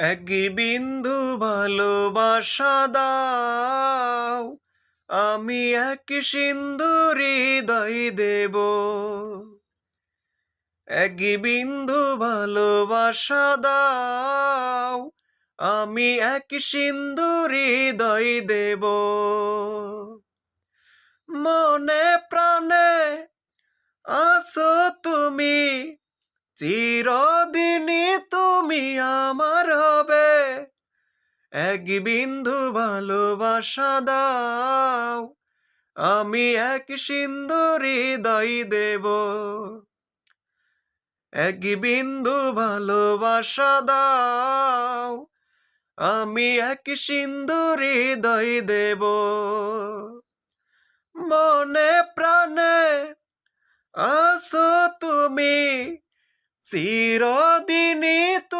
এক বিন্দু ভালোবাসা দাও, আমি এক সিন্ধু হৃদয় দেব। এক বিন্দু ভালোবাসা দাও, আমি এক সিন্ধু হৃদয় দেব। মনে প্রাণে আছো তুমি, চিরদিনই তুমি আমার এক বিন্দু ভালোবাসা দাও, আমি এক সিন্ধু হৃদয় দেব। এক বিন্দু ভালোবাসা দাও, আমি এক সিন্ধু হৃদয় দেব। মনে প্রাণে আসো তুমি, চিরদিনই